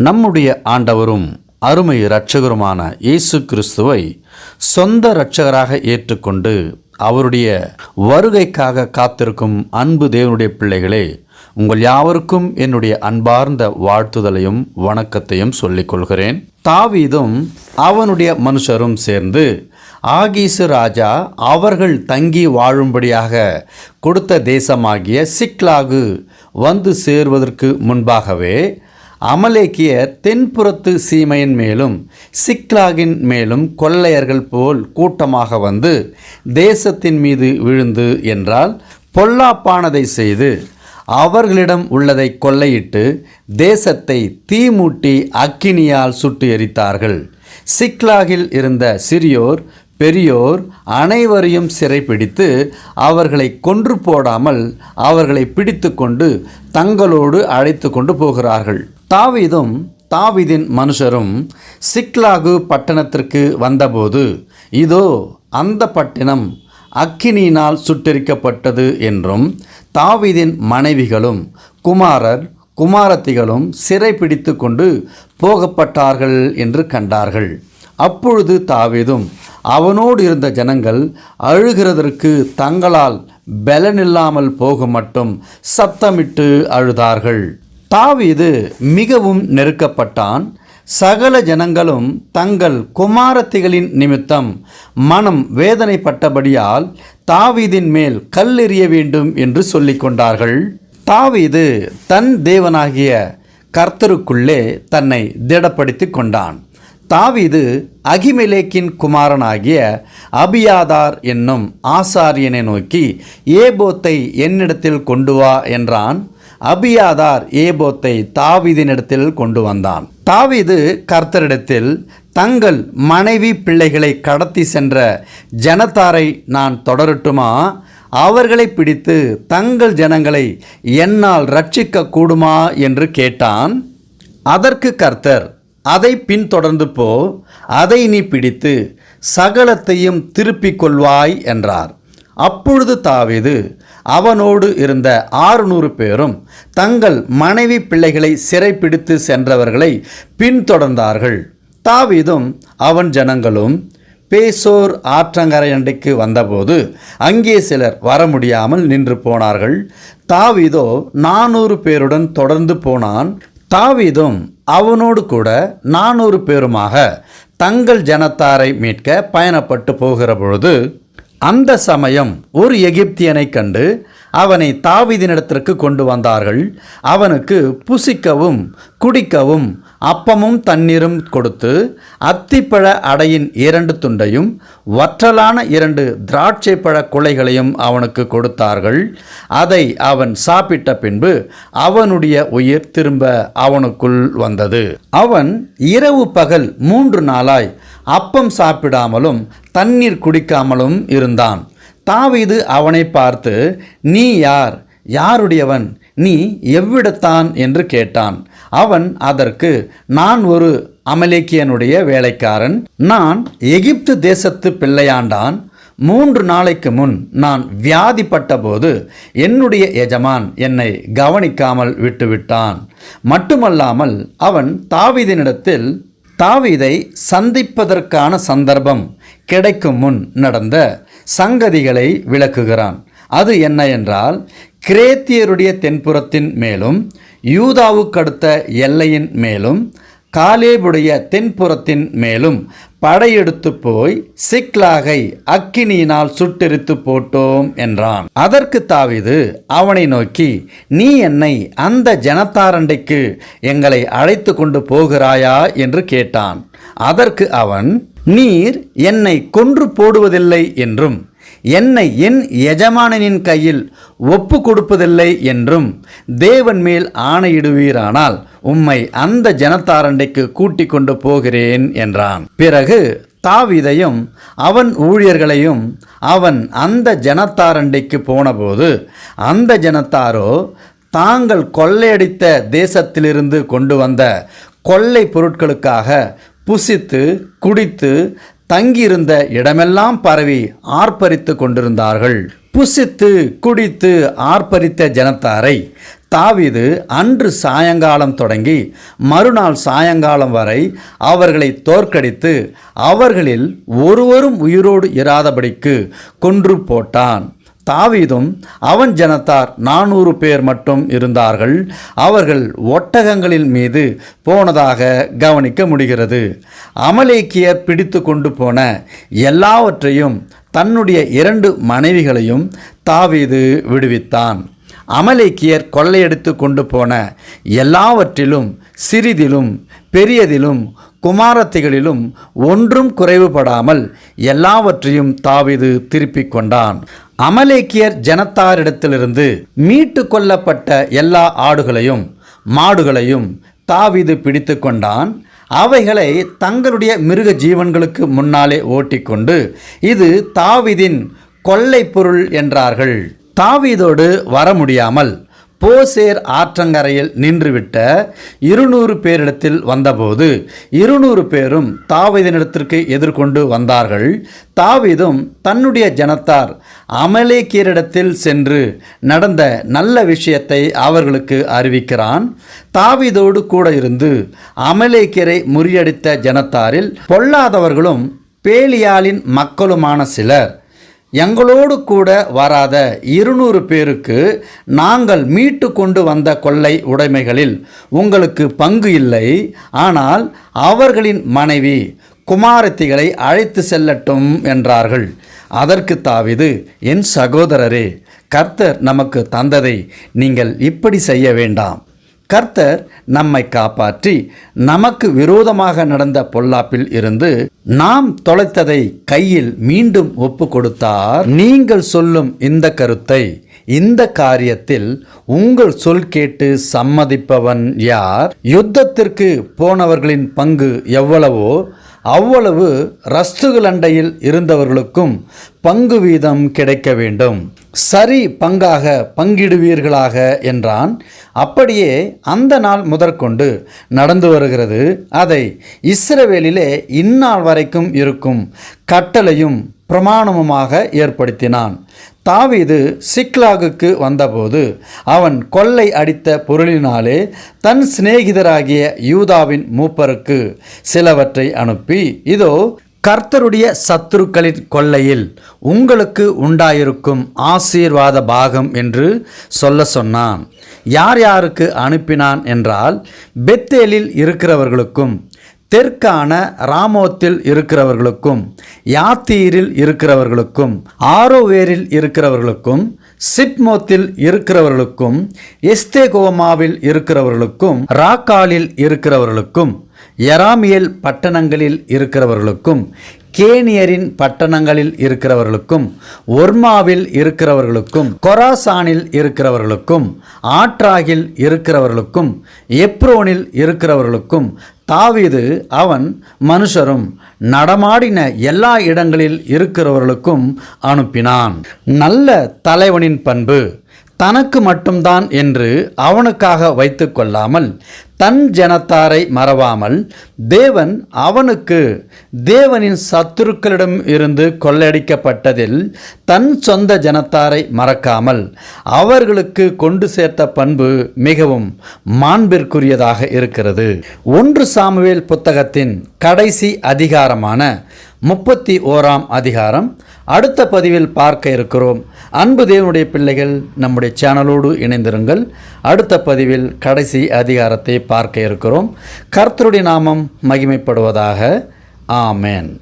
நம்முடைய ஆண்டவரும் அருமை இரட்சகருமான இயேசு கிறிஸ்துவை சொந்த இரட்சகராக ஏற்றுக்கொண்டு அவருடைய வருகைக்காக காத்திருக்கும் அன்பு தேவனுடைய பிள்ளைகளே உங்கள் யாவருக்கும் என்னுடைய அன்பார்ந்த வாழ்த்துதலையும் வணக்கத்தையும் சொல்லிக் கொள்கிறேன். தாவீதும் அவனுடைய மனுஷரும் சேர்ந்து ஆகீசு ராஜா அவர்கள் தங்கி வாழும்படியாக கொடுத்த தேசமாகிய சிக்லாகு வந்து சேர்வதற்கு முன்பாகவே அமலேக்கிய தென்புறத்து சீமையின் மேலும் சிக்லாகின் மேலும் கொள்ளையர்கள் போல் கூட்டமாக வந்து தேசத்தின் மீது விழுந்து என்றால் பொல்லாப்பானதை செய்து அவர்களிடம் உள்ளதை கொள்ளையிட்டு தேசத்தை தீமூட்டி அக்கினியால் சுட்டு எரித்தார்கள். சிக்லாகில் இருந்த சிறியோர் பெரியோர் அனைவரையும் சிறைப்பிடித்து அவர்களை கொன்று போடாமல் அவர்களை பிடித்து கொண்டு தங்களோடு அழைத்து கொண்டு போகிறார்கள். தாவீதும் தாவிதின் மனுஷரும் சிக்லாகு பட்டணத்திற்கு வந்தபோது இதோ அந்த பட்டினம் அக்கினியினால் சுட்டெரிக்கப்பட்டது என்றும் தாவிதின் மனைவிகளும் குமாரர் குமாரத்திகளும் சிறைப்பிடித்து கொண்டு போகப்பட்டார்கள் என்று கண்டார்கள். அப்பொழுது தாவீதும் அவனோடு இருந்த ஜனங்கள் அழுகிறதற்கு தங்களால் பலனில்லாமல் போக மட்டும் சத்தமிட்டு அழுதார்கள். தாவீது மிகவும் நெருக்கப்பட்டான். சகல ஜனங்களும் தங்கள் குமாரத்திகளின் நிமித்தம் மனம் வேதனைப்பட்டபடியால் தாவீதின் மேல் கல்லெறிய வேண்டும் என்று சொல்லிக்கொண்டார்கள் தாவீது தன் தேவனாகிய கர்த்தருக்குள்ளே தன்னை திடப்படுத்தி கொண்டான். தாவிது அகிமெலேக்கின் குமாரனாகிய அபியாதார் என்னும் ஆசாரியனை நோக்கி ஏபோத்தை என்னிடத்தில் கொண்டு வா என்றான். அபியாதார் ஏபோத்தை தாவிதினிடத்தில் கொண்டு வந்தான். தாவிது கர்த்தரிடத்தில் தங்கள் மனைவி பிள்ளைகளை கடத்தி சென்ற ஜனத்தாரை நான் தொடரட்டுமா? அவர்களை பிடித்து தங்கள் ஜனங்களை என்னால் ரட்சிக்க கூடுமா என்று கேட்டான். அதற்கு கர்த்தர் அதை பின்தொடர்ந்து போ அதை நீ பிடித்து சகலத்தையும் திருப்பிக் கொள்வாய் என்றார். அப்பொழுது தாவீது அவனோடு இருந்த ஆறுநூறு பேரும் தங்கள் மனைவி பிள்ளைகளை சிறைப்பிடித்து சென்றவர்களை பின்தொடர்ந்தார்கள். தாவீதும் அவன் ஜனங்களும் பேசோர் ஆற்றங்கரையண்டைக்கு வந்தபோது அங்கே சிலர் வர முடியாமல் நின்று போனார்கள். தாவிதோ நானூறு பேருடன் தொடர்ந்து போனான். தாவிதும் அவனோடு கூட நானூறு பேருமாக தங்கள் ஜனத்தாரை மீட்க பயணப்பட்டு போகிற பொழுது அந்த சமயம் ஒரு எகிப்தியனை கண்டு அவனை தாவிதினிடத்திற்கு கொண்டு வந்தார்கள். அவனுக்கு புசிக்கவும் குடிக்கவும் அப்பமும் தண்ணீரும் கொடுத்து அத்திப்பழ அடையின் இரண்டு துண்டையும் வற்றலான இரண்டு திராட்சை பழ குலைகளையும் அவனுக்கு கொடுத்தார்கள். அதை அவன் சாப்பிட்ட பின்பு அவனுடைய உயிர் திரும்ப அவனுக்குள் வந்தது. அவன் இரவு பகல் மூன்று நாளாய் அப்பம் சாப்பிடாமலும் தண்ணீர் குடிக்காமலும் இருந்தான். தாவீது அவனை பார்த்து நீ யார்? யாருடையவன்? நீ எவ்விடத்தான்? என்று கேட்டான். அவன் அதற்கு நான் ஒரு அமலேக்கியனுடைய வேலைக்காரன். நான் எகிப்து தேசத்து பிள்ளையாண்டான். மூன்று நாளைக்கு முன் நான் வியாதிப்பட்ட போது என்னுடைய எஜமான் என்னை கவனிக்காமல் விட்டுவிட்டான். மட்டுமல்லாமல் அவன் தாவீதினிடத்தில் தாவீதை சந்திப்பதற்கான சந்தர்ப்பம் கிடைக்கும் முன் நடந்த சங்கதிகளை விளக்குகிறான். அது என்ன என்றால் கிரேத்தியருடைய தென்புறத்தின் மேலும் யூதாவுக்கடுத்த எல்லையின் மேலும் காலேபுடைய தென்புறத்தின் மேலும் படையெடுத்து போய் சிக்லாகை அக்கினியினால் சுட்டெரித்து போட்டோம் என்றான். அதற்கு தாவிது அவனை நோக்கி நீ என்னை அந்த ஜனத்தாரண்டைக்கு எங்களை அழைத்து கொண்டு போகிறாயா? என்று கேட்டான். அதற்கு அவன் நீர் என்னை கொன்று போடுவதில்லை என்றும் என்னை என் எஜமானனின் கையில் ஒப்பு கொடுப்பதில்லை என்றும் தேவன் மேல் ஆணையிடுவீரானால் உம்மை அந்த ஜனத்தாரண்டைக்கு கூட்டிக் கொண்டு போகிறேன் என்றான். பிறகு தாவிதையும் அவன் ஊழியர்களையும் அவன் அந்த ஜனத்தாரண்டைக்கு போனபோது அந்த ஜனத்தாரோ தாங்கள் கொள்ளையடித்த தேசத்திலிருந்து கொண்டு வந்த கொள்ளை பொருட்களுக்காக புசித்து குடித்து தங்கியிருந்த இடமெல்லாம் பரவி ஆர்ப்பரித்து கொண்டிருந்தார்கள். புசித்து குடித்து ஆர்ப்பரித்த ஜனத்தாரை தாவிது அன்று சாயங்காலம் தொடங்கி மறுநாள் சாயங்காலம் வரை அவர்களை தோற்கடித்து அவர்களில் ஒருவரும் உயிரோடு இராதபடிக்கு கொன்று போட்டான். தாவீதும் அவன் ஜனத்தார் நானூறு பேர் மட்டும் இருந்தார்கள். அவர்கள் ஒட்டகங்களின் மீது போனதாக கவனிக்க முடிகிறது. அமலேக்கியர் பிடித்து கொண்டு போன எல்லாவற்றையும் தன்னுடைய இரண்டு மனைவிகளையும் தாவீது விடுவித்தான். அமலேக்கியர் கொள்ளையடித்து கொண்டு போன எல்லாவற்றிலும் சிறிதிலும் பெரியதிலும் குமாரத்திகளிலும் ஒன்றும் குறைவுபடாமல் எல்லாவற்றையும் தாவிது திருப்பிக் கொண்டான். அமலேக்கியர் ஜனத்தாரிடத்திலிருந்து மீட்டு கொள்ளப்பட்ட எல்லா ஆடுகளையும் மாடுகளையும் தாவீது பிடித்து கொண்டான். அவைகளை தங்களுடைய மிருக ஜீவன்களுக்கு முன்னாலே ஓட்டிக்கொண்டு இது தாவீதின் கொள்ளை பொருள் என்றார்கள். தாவீதோடு வர முடியாமல் போசேர் ஆற்றங்கரையில் நின்றுவிட்ட இருநூறு பேரிடத்தில் வந்தபோது இருநூறு பேரும் தாவீதனிடத்திற்கு எதிர்கொண்டு வந்தார்கள். தாவீதும் தன்னுடைய ஜனத்தார் அமலேக்கியரிடத்தில் சென்று நடந்த நல்ல விஷயத்தை அவர்களுக்கு அறிவிக்கிறான். தாவீதோடு கூட இருந்து அமலேக்கியரை முறியடித்த ஜனத்தாரில் பொல்லாதவர்களும் பேலியாலின் மக்களுமான சிலர் எங்களோடு கூட வராத இருநூறு பேருக்கு நாங்கள் மீட்டு கொண்டு வந்த கொள்ளை உடைமைகளில் உங்களுக்கு பங்கு இல்லை. ஆனால் அவர்களின் மனைவி குமாரத்திகளை அழைத்து செல்லட்டும் என்றார்கள். அதற்கு தாவிது என் சகோதரரே கர்த்தர் நமக்கு தந்ததை நீங்கள் இப்படி செய்ய வேண்டாம். கர்த்தர் நம்மை காப்பாற்றி நமக்கு விரோதமாக நடந்த பொல்லாப்பில் இருந்து நாம் தொலைத்ததை கையில் மீண்டும் ஒப்பு கொடுத்தார் நீங்கள் சொல்லும் இந்த கருத்தை இந்த காரியத்தில் உங்கள் சொல் கேட்டு சம்மதிப்பவன் யார்? யுத்தத்திற்கு போனவர்களின் பங்கு எவ்வளவோ? அவ்வளவு ரஸ்துகள் அண்டையில் இருந்தவர்களுக்கும் பங்கு வீதம் கிடைக்க வேண்டும். சரி பங்காக பங்கிடுவீர்களாக என்றான். அப்படியே அந்த நாள் முதற்கொண்டு நடந்து வருகிறது. அதை இஸ்ரவேலிலே இந்நாள் வரைக்கும் இருக்கும் கட்டளையும் பிரமாணமுமாக ஏற்படுத்தினான். தாவீது சிக்லாகுக்கு வந்தபோது அவன் கொள்ளை அடித்த பொருளினாலே தன் சிநேகிதராகிய யூதாவின் மூப்பருக்கு சிலவற்றை அனுப்பி இதோ கர்த்தருடைய சத்துருக்களின் கொள்ளையில் உங்களுக்கு உண்டாயிருக்கும் ஆசீர்வாத பாகம் என்று சொல்ல சொன்னான். யார் யாருக்கு அனுப்பினான் என்றால் பெத்தேலில் இருக்கிறவர்களுக்கும் தெற்கான ராமோத்தில் இருக்கிறவர்களுக்கும் யாத்தீரில் இருக்கிறவர்களுக்கும் ஆரோவேரில் இருக்கிறவர்களுக்கும் சிப்மோத்தில் இருக்கிறவர்களுக்கும் எஸ்தேகோமாவில் இருக்கிறவர்களுக்கும் ராக்காலில் இருக்கிறவர்களுக்கும் எராமியல் பட்டணங்களில் இருக்கிறவர்களுக்கும் கேனியரின் பட்டணங்களில் இருக்கிறவர்களுக்கும் ஒர்மாவில் இருக்கிறவர்களுக்கும் கொராசானில் இருக்கிறவர்களுக்கும் ஆற்றாகில் இருக்கிறவர்களுக்கும் எப்ரோனில் இருக்கிறவர்களுக்கும் தாவீது அவன் மனுஷரும் நடமாடின எல்லா இடங்களில் இருக்கிறவர்களுக்கும் அனுப்பினான். நல்ல தலைவனின் பண்பு தனக்கு மட்டும்தான் என்று அவனுக்காக வைத்து கொள்ளாமல் தன் ஜனத்தாரை மறவாமல் தேவன் அவனுக்கு தேவனின் சத்துருக்களிடம் இருந்து கொள்ளையடிக்கப்பட்டதில் தன் சொந்த ஜனத்தாரை மறக்காமல் அவர்களுக்கு கொண்டு சேர்த்த பண்பு மிகவும் மாண்பிற்குரியதாக இருக்கிறது. ஒன்று சாமுவேல் புத்தகத்தின் கடைசி அதிகாரமான முப்பத்தி ஓராம் அதிகாரம் அடுத்த பதிவில் பார்க்க இருக்கிறோம். அன்பு தேவனுடைய பிள்ளைகள் நம்முடைய சேனலோடு இணைந்திருங்கள். அடுத்த பதிவில் கடைசி அதிகாரத்தை பார்க்க இருக்கிறோம். கர்த்தருடைய நாமம் மகிமைப்படுவதாக. ஆமேன்.